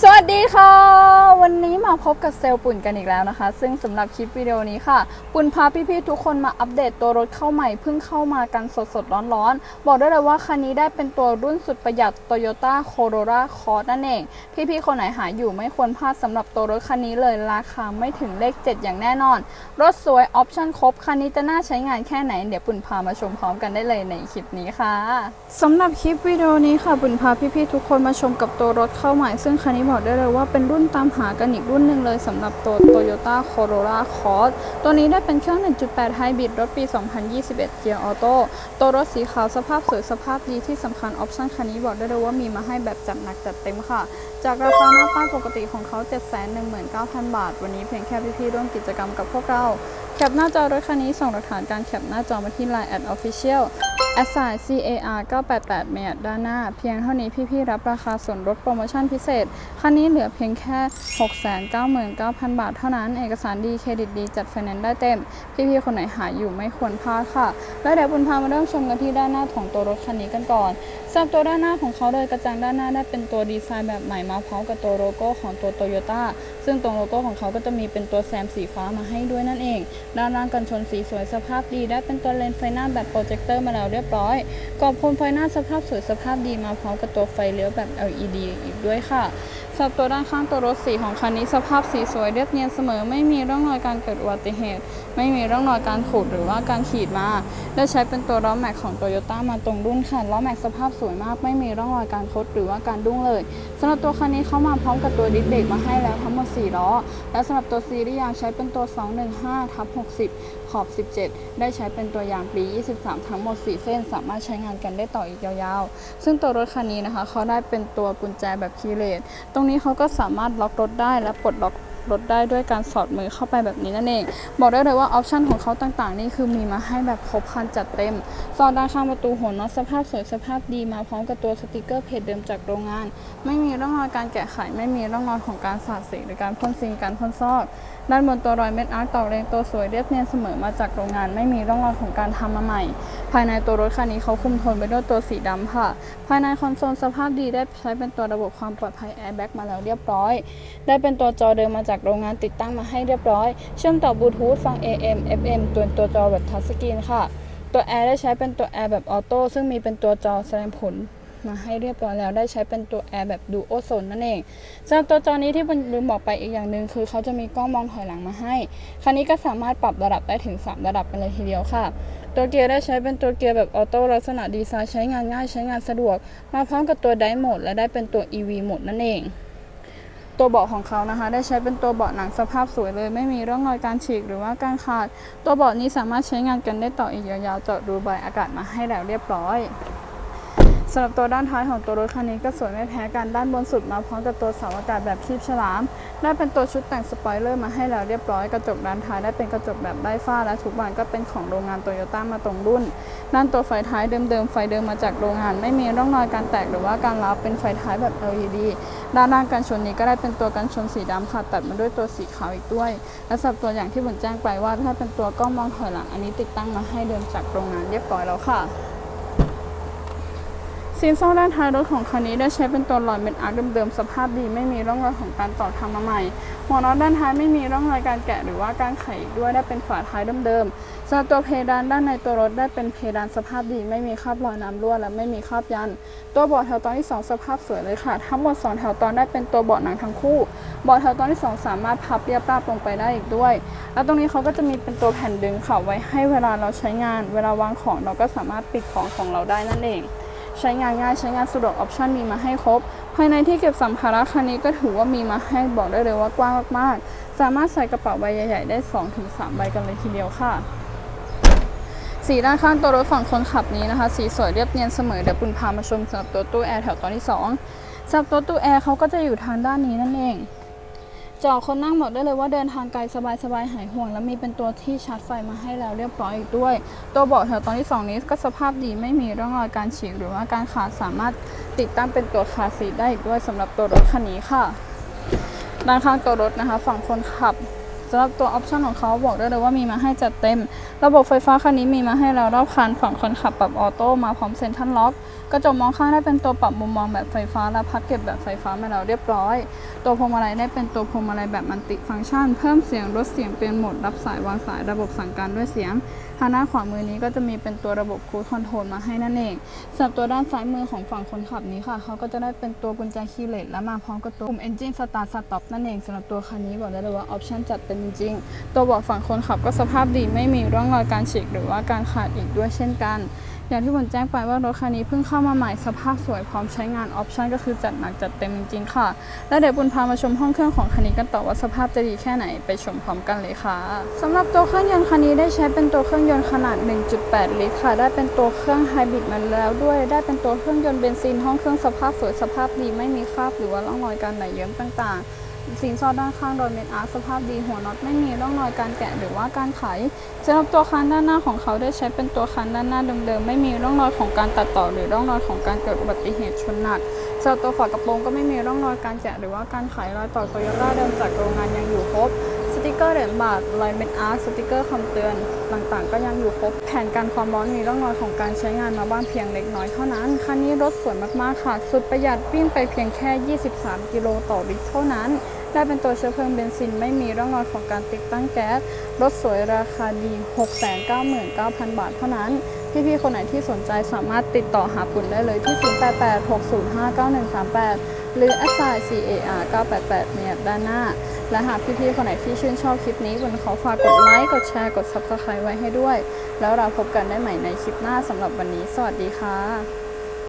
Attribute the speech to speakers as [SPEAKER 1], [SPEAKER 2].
[SPEAKER 1] สวัสดีค่ะ วันนี้มาพบกับเซลล์ปุ่นกันอีกแล้วนะคะ ซึ่งสำหรับคลิปวิดีโอนี้ค่ะ ปุ่นพาพี่ๆทุกคนมาอัปเดตตัวรถเข้าใหม่เพิ่งเข้ามากันสดๆร้อนๆ บอกได้เลยว่าคันนี้ได้เป็นตัวรุ่นสุดประหยัด Toyota Corolla Cross นั่นเอง พี่ๆคนไหนหาอยู่ไม่ควรพลาดสำหรับตัวรถคันนี้เลยราคาไม่ถึงเลข 7 อย่างแน่นอน รถสวยออปชั่นครบคันนี้จะน่าใช้งานแค่ไหน เดี๋ยวปุ่นพามาชมพร้อมกันได้เลยในคลิปนี้ค่ะสำหรับคลิปวิดีโอนี้ค่ะปุ่นพาพี่ๆทุกคนมาชมกับตัวรถเข้าใหม่ซึ่งคันนี้บอกได้เลยว่าเป็นรุ่นตามหากันอีกรุ่นหนึ่งเลยสำหรับตัว Toyota Corolla Cross ตัวนี้ได้เป็นเครื่อง 1.8 Hybrid รถปี 2021 เกียร์ออโต้ตัวรถสีขาวสภาพสวยสภาพดีที่สำคัญออปชั่นคันนี้บอกได้เลยว่ามีมาให้แบบจัดหนักจัดเต็มค่ะ จากราคาหน้าป้ายปกติของเขา 719,000 บาท วันนี้เพียงแค่พี่ๆร่วมกิจกรรมกับพวกเราแคปหน้าจอรถคันนี้ส่งหลักฐานการแคปหน้าจอมาที่ Line at official a s s i CAR 988เมตรด้านหน้า เพียงเท่านี้พี่ๆรับราคาส่วนลดโปรโมชั่นพิเศษ คันนี้เหลือเพียงแค่ 699,000 บาทเท่านั้น เอกสารดีเครดิตดีจัดไฟแนนซ์ได้เต็ม พี่ๆคนไหนหาอยู่ไม่ควรพลาดค่ะ แล้วเดี๋ยวบุญพามาเริ่มชมกันที่ด้านหน้าของตัวรถคันนี้กันก่อนสำหรับตัวด้านหน้าของเขาเลยกระจังด้านหน้าได้เป็นตัวดีไซน์แบบใหม่มาพร้อมกับตัวโลโก้ของตัวโตโยต้าซึ่งตรงโลโก้ของเขาก็จะมีเป็นตัวแซมสีฟ้ามาให้ด้วยนั่นเอง ด้านล่างกันชนสีสวยสภาพดีได้เป็นตัวเลนส์ไฟหน้าแบบโปรเจคเตอร์มาแล้วเรียบร้อยกรอบโคมไฟหน้าสภาพสวยสภาพดีมาพร้อมกับตัวไฟเลี้ยวแบบ LED อีกด้วยค่ะสำหรับตัวด้านข้างตัวรถสีของคันนี้สภาพสีสวยเรียบเนียนเสมอ ไม่มีร่องรอยการเกิดอุบัติเหตุ ไม่มีร่องรอยการขูดหรือว่าการขีดมาได้ใช้เป็นตัวล้อแม็กของโตโยต้ามาตรงรุ่นค่ะล้อแม็กสภาพสวยมาก ไม่มีร่องรอยการคดหรือว่าการดุ้งเลยสำหรับตัวคันนี้เข้ามาพร้อมกับตัวดิสเบรกมาให้แล้วทั้งหมด4ล้อและสำหรับตัวซีรีส์ยางใช้เป็นตัว 215ทับ60 ขอบ 17 ได้ใช้เป็นตัวยางปี 23 ทั้งหมด 4 เส้น สามารถใช้งานกันได้ต่ออีกยาวๆ ซึ่งตัวรถคันนี้นะคะเขาได้เป็นตัวกุญแจแบบคีเลสตรงงนี้เขาก็สามารถล็อกรถได้และปลดล็อกรถได้ด้วยการสอดมือเข้าไปแบบนี้นั่นเอง บอกได้เลยว่าออปชันของเขาต่างๆ นี่คือมีมาให้แบบครบครันจัดเต็มซองด้านข้างประตูหัวน็อตสภาพสวยสภาพดีมาพร้อมกับตัวสติกเกอร์เพจเดิมจากโรงงาน ไม่มีร่องรอยการแกะไขไม่มีร่องรอยของการสาดสีหรือการพ่นซิงการพ่นซอกด้านบนตัวรอยเม็ดอาร์ตต่อเรียงตัวสวยเรียบเนียนเสมอมาจากโรงงาน ไม่มีร่องรอยของการทำมาใหม่ ภายในตัวรถคันนี้เขาคุมโทนไปด้วยตัวสีดำค่ะ ภายในคอนโซลสภาพดีได้ใช้เป็นตัวระบบความปลอดภัยแอร์แบ็กมาแล้วเรียบร้อย ได้เป็นตัวจอเดิมมาจากโรงงานติดตั้งมาให้เรียบร้อย เชื่อมต่อบลูทูธฟัง AM FM ตัวตัวจอแบบทัชสกรีนค่ะ ตัวแอร์ได้ใช้เป็นตัวแอร์แบบออโต้ซึ่งมีเป็นตัวจอแสดงผลมาให้เรียบร้อยแล้วได้ใช้เป็นตัวแอร์แบบดูโอโซนนั่นเองสำหรับตัวจอนี้ที่ผมลืมบอกไปอีกอย่างหนึ่งคือเขาจะมีกล้องมองถอยหลังมาให้ คันนี้ก็สามารถปรับระดับได้ถึง 3 ระดับกันเลยทีเดียวค่ะ ตัวเกียร์ได้ใช้เป็นตัวเกียร์แบบออโต้ลักษณะดีไซน์ใช้งานง่ายใช้งานสะดวก มาพร้อมกับตัวไดโหมดและได้เป็นตัว EV โหมดนั่นเอง ตัวเบาะของเขานะคะ ได้ใช้เป็นตัวเบาะหนังสภาพสวยเลย ไม่มีร่องรอยการฉีกหรือว่าการขาด ตัวเบาะนี้สามารถใช้งานกันได้ต่ออีกยาวๆจอดรูใบายอากาศมาให้แล้วเรียบร้อย สำหรับตัวด้านท้ายของตัวรถคันนี้ก็สวยไม่แพ้กันด้านบนสุดมาพร้อมกับตัวเสาอากาศแบบคีบฉลาม ได้เป็นตัวชุดแต่งสปอยเลอร์มาให้แล้วเรียบร้อยกระจกด้านท้ายได้เป็นกระจกแบบไร้ฝ้าและทุกบานก็เป็นของโรงงานโตโยต้ามาตรงรุ่น ด้านตัวไฟท้ายเดิมๆไฟเดิมมาจากโรงงาน ไม่มีร่องรอยการแตกหรือว่าการร้าวเป็นไฟท้ายแบบ LED ด้านหน้ากันชนนี้ก็ได้เป็นตัวกันชนสีดำค่ะตัดมาด้วยตัวสีขาวอีกด้วย และสำหรับตัวอย่างที่ผมแจ้งไปว่าถ้าเป็นตัวกล้องมองถอยหลังอันนี้ติดตั้งมาให้เดิมจากโรงงานเรียบร้อยแล้วค่ะ ซีนโซ่ด้านท้ายรถของคันนี้ได้ใช้เป็นตัวหลอดเม็ดอาร์คเดิมๆสภาพดีไม่มีร่องรอยของการต่อทำมาใหม่ หัวน็อตด้านท้ายไม่มีร่องรอยการแกะหรือว่าการไขด้วยได้เป็นฝาท้ายเดิมๆสำหรับตัวเพดานด้านในตัวรถได้เป็นเพดานสภาพดี ไม่มีคราบรอยน้ำรั่วและไม่มีคราบยัน ตัวเบาะแถวตอนที่ 2 สภาพสวยเลยค่ะ ทั้งหมด 2 แถวตอนได้เป็นตัวเบาะหนังทั้งคู่เบาะแถวตอนที่ 2 สามารถพับเรียบราบลงไปได้อีกด้วย แล้วตรงนี้เขาก็จะมีเป็นตัวแผ่นดึงค่ะไว้ให้เวลาเราใช้งาน เวลาวางของเราก็สามารถปิดของของเราได้นั่นเอง ใช้งานง่ายใช้งานสะดวกออปชันมีมาให้ครบ ภายในที่เก็บสัมภาระคันนี้ก็ถือว่ามีมาให้บอกได้เลยว่ากว้างมากๆ สามารถใส่กระเป๋าใบใหญ่ ๆ ได้ 2-3 ใบกันเลยทีเดียวค่ะสีด้านข้างตัวรถฝั่งคนขับนี้นะคะ สีสวยเรียบเนียนเสมอเดี๋ยวปุณพามาชมสำหรับตัวตู้แอร์แถวตอนที่2สำหรับตัวตู้แอร์เขาก็จะอยู่ทางด้านนี้นั่นเอง จอคนนั่งบอกได้เลยว่าเดินทางไกลสบายๆหายห่วง แล้วมีเป็นตัวที่ชาร์จไฟมาให้แล้วเรียบร้อยอีกด้วย ตัวเบาะแถวตอนที่ 2 นี้ก็สภาพดีไม่มีร่องรอยการฉีกหรือว่าการขาดสามารถติดตั้งเป็นตัวคาซีได้อีกด้วยสำหรับตัวรถคันนี้ค่ะ ด้านข้างตัวรถนะคะ ฝั่งคนขับ สำหรับตัวออปชันของเขาบอกได้เลยว่ามีมาให้จัดเต็ม ระบบไฟฟ้าคันนี้มีมาให้แล้วรอบคันฝั่งคนขับปรับออโต้มาพร้อมเซ็นทรัลล็อกกระจกมองข้างได้เป็นตัวปรับมุมมองแบบไฟฟ้าและพับเก็บแบบไฟฟ้ามาแล้วเรียบร้อย ตัวพวงมาลัยได้เป็นตัวพวงมาลัยแบบมัลติฟังก์ชัน เพิ่มเสียงลดเสียงเป็นโหมดรับสายวางสายระบบสั่งการด้วยเสียงทางด้านขวามือนี้ก็จะมีเป็นตัวระบบคูดคอนโทรลมาให้นั่นเองสำหรับตัวด้านซ้ายมือของฝั่งคนขับนี้ค่ะเขาก็จะได้เป็นตัวกุญแจคีย์เลสและมาพร้อมกับตัวปุ่ม Engine Start Stop นั่นเองสำหรับตัวคันนี้บอกได้เลยว่าออปชันจัดเต็มจริงๆ ตัวเบาะฝั่งคนขับก็สภาพดีไม่มีร่องรอยการฉีกหรือว่าการขาดอีกด้วยเช่นกัน อย่างที่ผมแจ้งไปว่ารถคันนี้เพิ่งเข้ามาใหม่สภาพสวยพร้อมใช้งานออปชันก็คือจัดหนักจัดเต็มจริงๆค่ะ แล้วเดี๋ยวบุญพามาชมห้องเครื่องของคันนี้กันต่อว่าสภาพจะดีแค่ไหนไปชมพร้อมกันเลยค่ะสำหรับตัวเครื่องยนต์คันนี้ได้ใช้เป็นตัวเครื่องยนต์ขนาด 1.8 ลิตรค่ะ ได้เป็นตัวเครื่องไฮบริดมาแล้วด้วย ได้เป็นตัวเครื่องยนต์เบนซินห้องเครื่องสภาพสวยสภาพดีไม่มีคราบหรือว่าร่องรอยการไหลเยิ้มต่างๆ สินซอด้านข้างโดยเม็ดอาร์สภาพดีหัวน็อตไม่มีร่องรอยการแกะหรือว่าการไขสำหรับตัวคันด้านหน้าของเขาได้ใช้เป็นตัวคันด้านหน้าเดิมๆไม่มีร่องรอยของการตัดต่อ หรือร่องรอยของการเกิดอุบัติเหตุชนหนักสำหรับตัวฝากระโปรงก็ไม่มีร่องรอยการแกะหรือว่าการไขรอยต่อโตโยต้าเดิมจากโรงงาน สติกเกอร์เหรียญบาทลายเม็ดอาร์คสติกเกอร์คำเตือนต่างๆ ก็ยังอยู่ครบ แผนการความร้อนมีร่องรอยของการใช้งานมาบ้างเพียงเล็กน้อยเท่านั้น คันนี้รถสวยมากๆค่ะ สุดประหยัดวิ่งไปเพียงแค่ 23 กิโลต่อลิตรเท่านั้น ได้เป็นตัวเชื้อเพลิงเบนซินไม่มีร่องรอยของการติดตั้งแก๊ส รถสวยราคาดี 699,000 บาทเท่านั้นพี่ๆคนไหนที่สนใจสามารถติดต่อหาปุ่นได้เลยที่ 0886059138 หรือ s i CAR 988ในแอปด้านหน้า และหากพี่ๆคนไหนที่ชื่นชอบคลิปนี้บุญขอฝากกดไลค์ กดแชร์ กด Subscribe ไว้ให้ด้วย แล้วเราพบกันได้ใหม่ในคลิปหน้าสำหรับวันนี้ สวัสดีค่ะ